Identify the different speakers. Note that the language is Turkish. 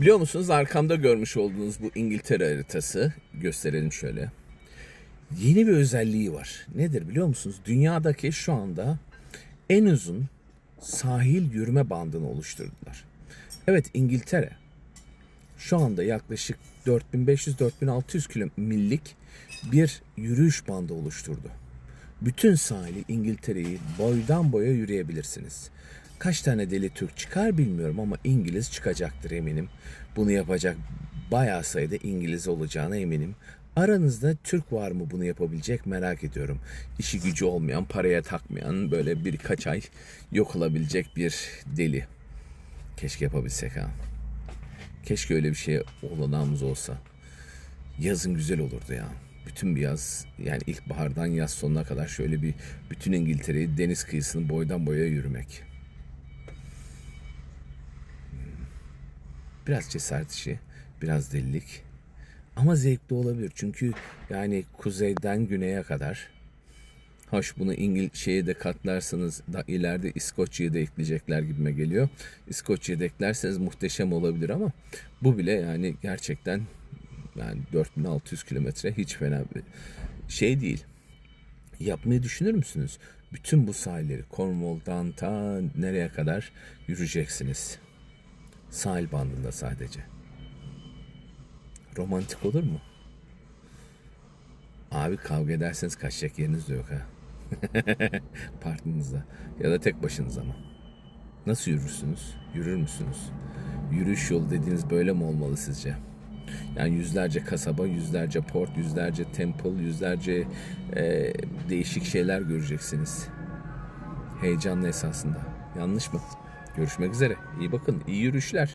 Speaker 1: Biliyor musunuz arkamda görmüş olduğunuz bu İngiltere haritası gösterelim şöyle. Yeni bir özelliği var. Nedir biliyor musunuz? Dünyadaki şu anda en uzun sahil yürüme bandını oluşturdular. Evet İngiltere şu anda yaklaşık 4500-4600 kilo millik bir yürüyüş bandı oluşturdu. Bütün sahili İngiltere'yi boydan boya yürüyebilirsiniz. Kaç tane deli Türk çıkar bilmiyorum ama İngiliz çıkacaktır eminim. Bunu yapacak bayağı sayıda İngiliz olacağına eminim. Aranızda Türk var mı bunu yapabilecek merak ediyorum. İşi gücü olmayan, paraya takmayan, böyle birkaç ay yok olabilecek bir deli. Keşke yapabilsek ha. Keşke öyle bir şey olanağımız olsa. Yazın güzel olurdu ya. Bütün bir yaz yani ilkbahardan yaz sonuna kadar şöyle bir bütün İngiltere'yi deniz kıyısını boydan boya yürümek. Biraz cesaret işi, biraz delilik. Ama zevkli olabilir. Çünkü yani kuzeyden güneye kadar Hoş bunu İngil de katlarsanız da ileride İskoçya'yı da ekleyecekler gibime geliyor. İskoçya'yı da eklerseniz muhteşem olabilir ama bu bile yani gerçekten yani 4600 kilometre hiç fena bir şey değil. Yapmayı düşünür müsünüz? Bütün bu sahilleri Cornwall'dan ta nereye kadar yürüyeceksiniz. Sahil bandında sadece. Romantik olur mu? Abi kavga ederseniz kaçacak yeriniz de yok ha. Partnerinizle ya da tek başınıza mı? Nasıl yürürsünüz? Yürür müsünüz? Yürüyüş yolu dediğiniz böyle mi olmalı sizce? Yani yüzlerce kasaba, yüzlerce port, yüzlerce temple, yüzlerce e, değişik şeyler göreceksiniz. Heyecanlı esasında. Yanlış mı? Görüşmek üzere. İyi bakın. iyi yürüyüşler.